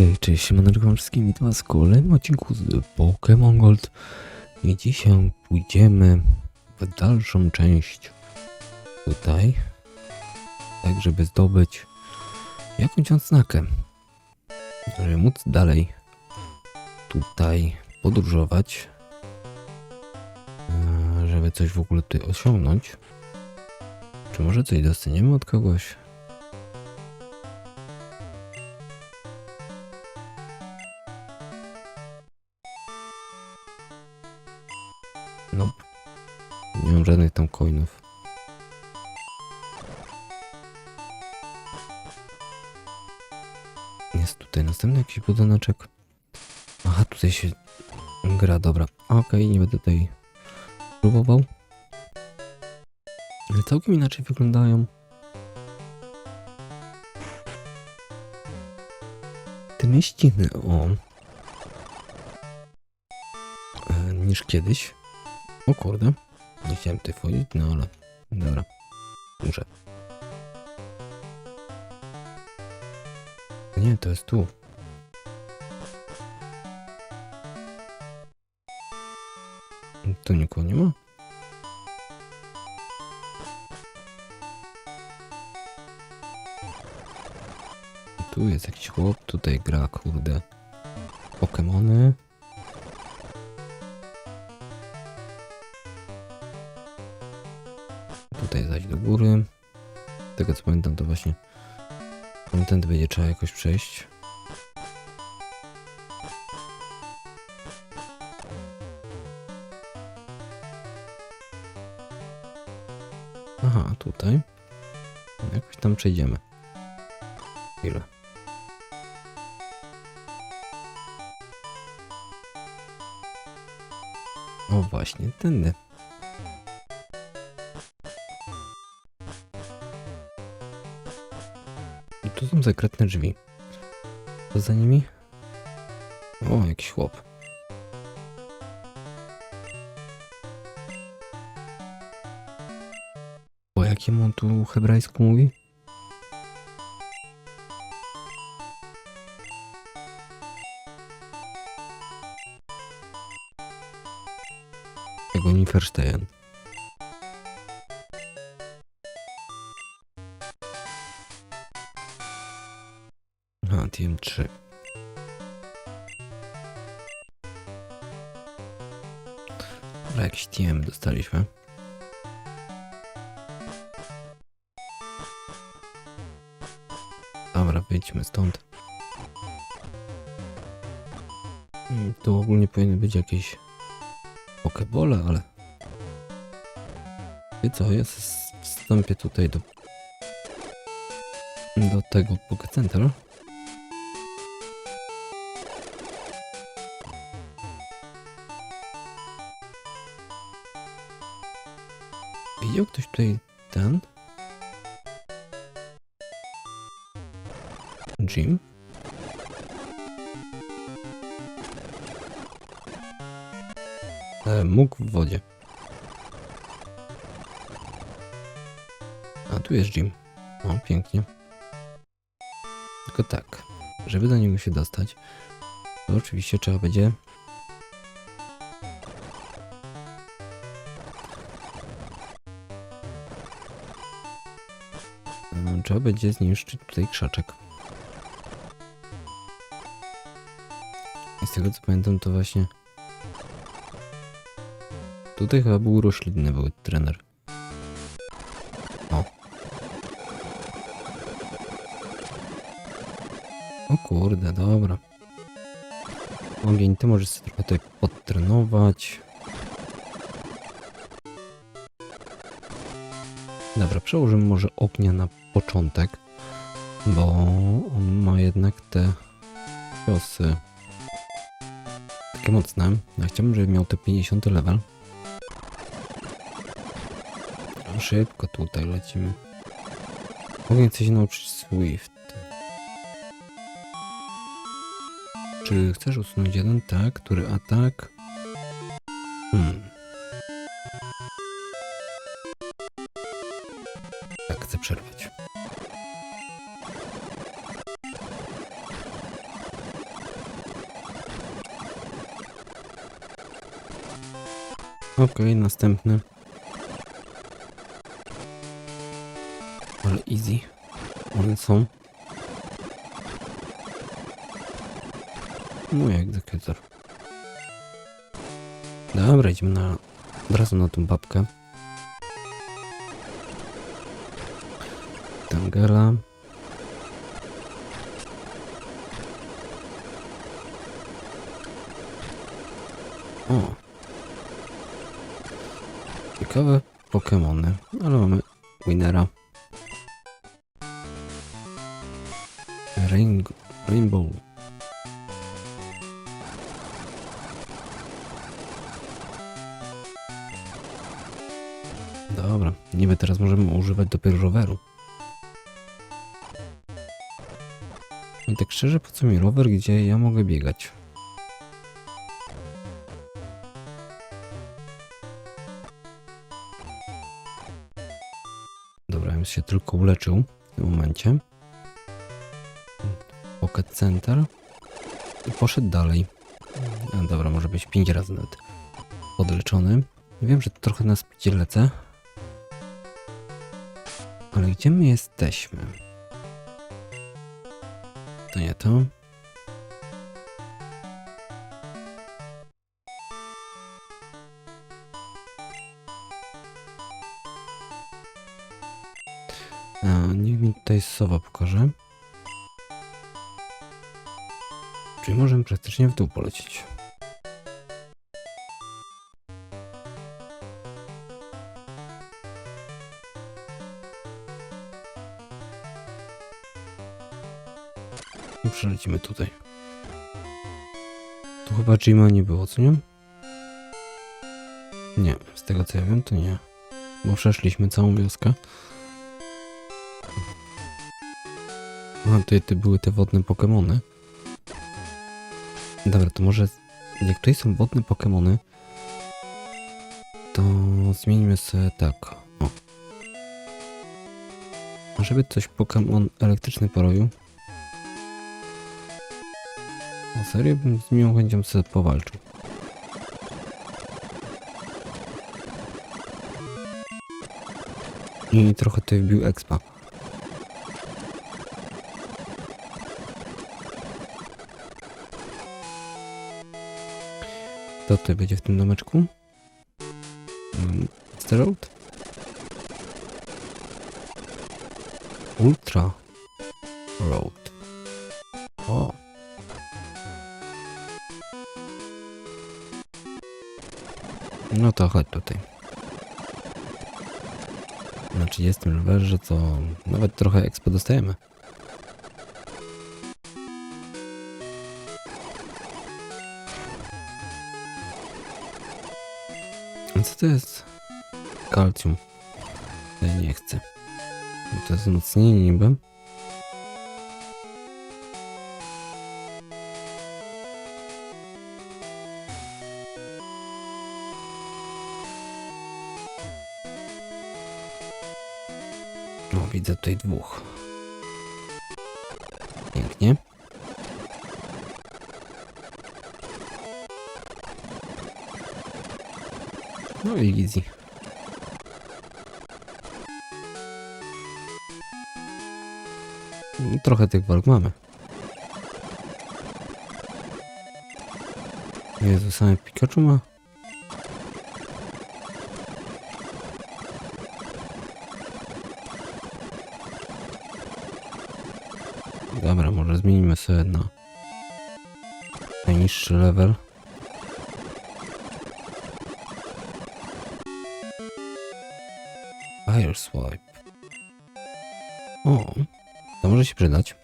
Hej, cześć, siemaneczko wszystkim, witam was w kolejnym odcinku z Pokémon Gold i dzisiaj pójdziemy w dalszą część tutaj, tak żeby zdobyć jakąś odznakę, żeby móc dalej tutaj podróżować, e, żeby coś w ogóle tutaj osiągnąć. Czy może coś dostaniemy od kogoś? No. Nie mam żadnych tam coinów. Jest tutaj następny jakiś budyneczek. Aha, tutaj się gra, dobra. Okej, nie będę tutaj próbował. Ale całkiem inaczej wyglądają. Te mieściny, o. E, niż kiedyś. O kurde. Nie chciałem tutaj wchodzić, no ale... Dobra. Muszę. Nie, to jest tu. Tu nikogo nie ma? Tu jest jakiś chłop, tutaj gra, kurde. Pokemony. Do góry. Tego co pamiętam to właśnie tamtędy będzie trzeba jakoś przejść. Aha, tutaj. Jakoś tam przejdziemy. Chwilę. O właśnie, tędy. Są sekretne drzwi. Co za nimi? O, jakiś chłop. O jakim on tu hebrajsku mówi? Jego Nieferstein. A, TM3. Dobra, jakiś TM dostaliśmy. Dobra, wyjdźmy stąd. Mm, Tu ogólnie powinny być jakieś pokebole, ale... I co, ja wstąpię tutaj do... Do tego Pokecentra. Widział ktoś tutaj ten? Jim? E, mógł w wodzie. A tu jest Jim. O, pięknie. Tylko tak, żeby do niego się dostać, to oczywiście trzeba będzie Trzeba będzie zniszczyć tutaj krzaczek. I z tego co pamiętam to właśnie... Tutaj chyba był roślinny był trener. O. O kurde, dobra. Ogień, ty możesz sobie trochę tutaj podtrenować. Dobra, przełożymy może ognia na początek, bo on ma jednak te ciosy takie mocne. Ja chciałbym, żeby miał te 50 level. Szybko tutaj lecimy. Mogę coś nauczyć Swift. Czy chcesz usunąć jeden? Tak. Który atak? Hmm. Okej, następny. Ale easy. One są. Mój egzekutor. Dobra, idziemy na, od razu na tą babkę. Tangela. Ciekawe Pokemony, ale mamy Winnera. Rain Rainbow. Dobra, niby teraz możemy używać dopiero roweru. I tak szczerze, po co mi rower, gdzie ja mogę biegać? Się tylko uleczył w tym momencie. Pocket Center. I poszedł dalej. A, dobra, może być 5 razy nawet podleczony. Wiem, że trochę na spidzie lecę. Ale gdzie my jesteśmy? To nie to. A, niech mi tutaj sowa pokaże. Czyli możemy praktycznie w dół polecieć. I przelecimy tutaj. Tu chyba Jima nie było, co nie? Nie, z tego co ja wiem, to nie. Bo przeszliśmy całą wioskę. A tutaj te były te wodne Pokemony. Dobra, to może jak tutaj są wodne Pokemony, to zmienimy sobie tak. O. Żeby coś Pokemon elektryczny porobił. O serio bym z miłą chęcią sobie powalczył. I trochę tutaj wbił expa. Co tutaj będzie w tym domeczku? Mm, Road? Ultra Road. O. No to chodź tutaj. Na 30 levelze to nawet trochę expo dostajemy. To jest? Kalcium. Ja nie chcę. To jest wzmocnienie niby. No, widzę tutaj dwóch. No i easy. Trochę tych walk mamy. Jezu, same Pikachu ma? Dobra, może zmienimy sobie na najniższy level. Fire Swipe. O, to może się przydać.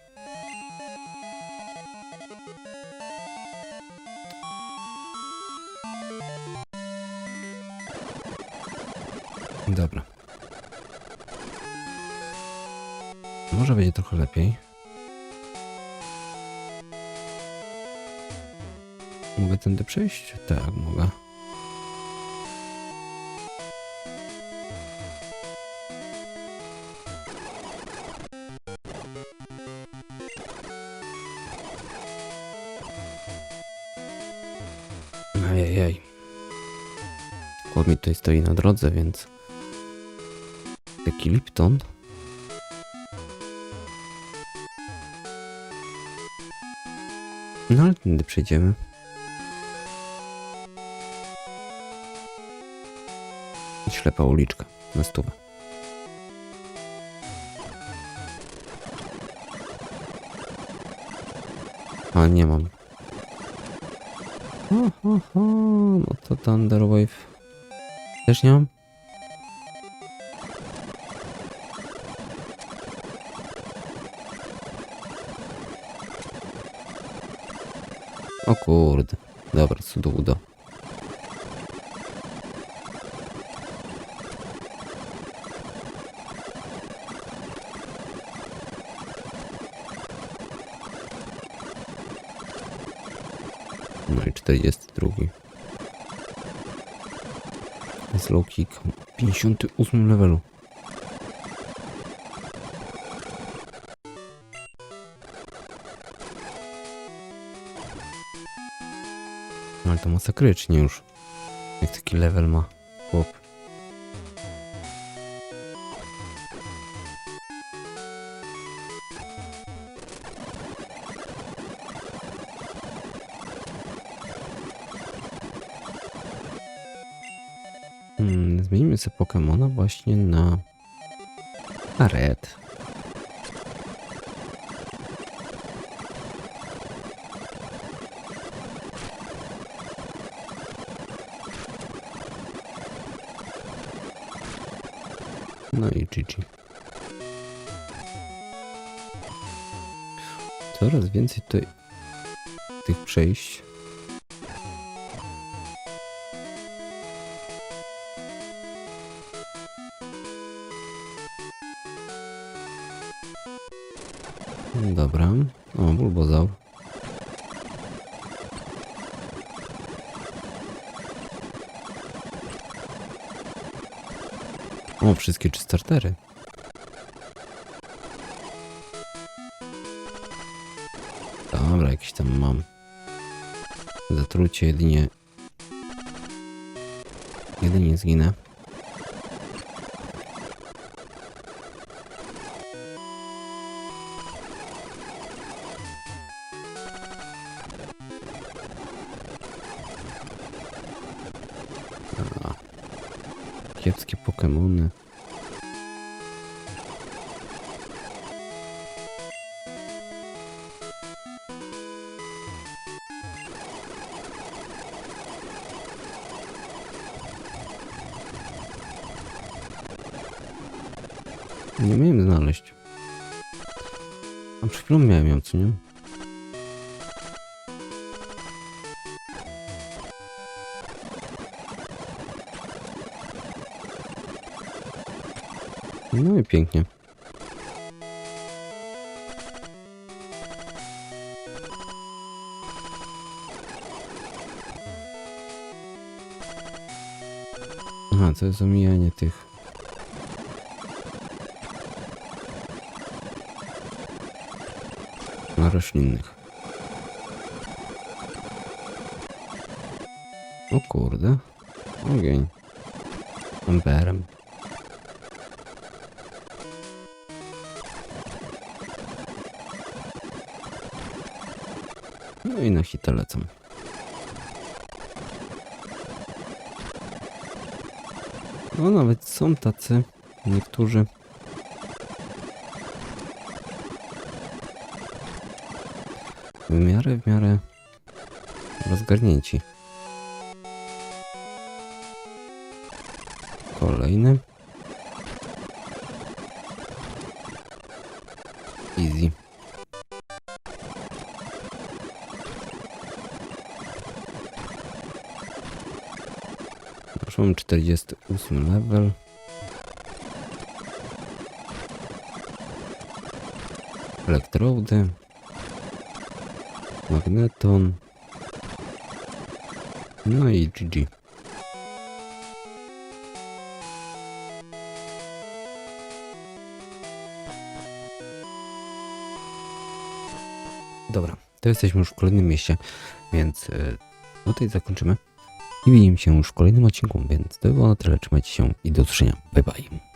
Dobra. Może będzie trochę lepiej. Mogę tędy przejść? Tak, mogę. Ajajaj. Kot mi tutaj stoi na drodze, więc... Taki Lipton. No ale tędy przejdziemy. Ślepa uliczka na stówę. A nie mam. Ho, ho, ho. No to Thunderwave. Też nie mam? O kurde. Dobra. 42. Jest low kick. 58 levelu. No ale to masakrycznie już. Jak taki level ma chłop. Zmienimy sobie Pokemona właśnie na... na Red. No i GG. Coraz więcej tutaj tych przejść. Dobra. O, bulbozaur. O, wszystkie trzy startery. Dobra, jakiś tam mam. Zatrucie jedynie... Jedynie zginę. Kiepskie. Nie miałem znaleźć. A przed miałem ją, co nie? No i pięknie. Aha, to jest omijanie tych. roślinnych. O kurde. Ogień. Amberem. I na hita lecą. No nawet są tacy niektórzy. W miarę, w miarę rozgarnięci. Kolejny. Już mam 48 level. Elektrody. Magneton. No i GG. Dobra, to jesteśmy już w kolejnym mieście, więc y, tutaj zakończymy. I widzimy się już w kolejnym odcinku, więc to było na tyle. Trzymajcie się i do usłyszenia. Bye bye.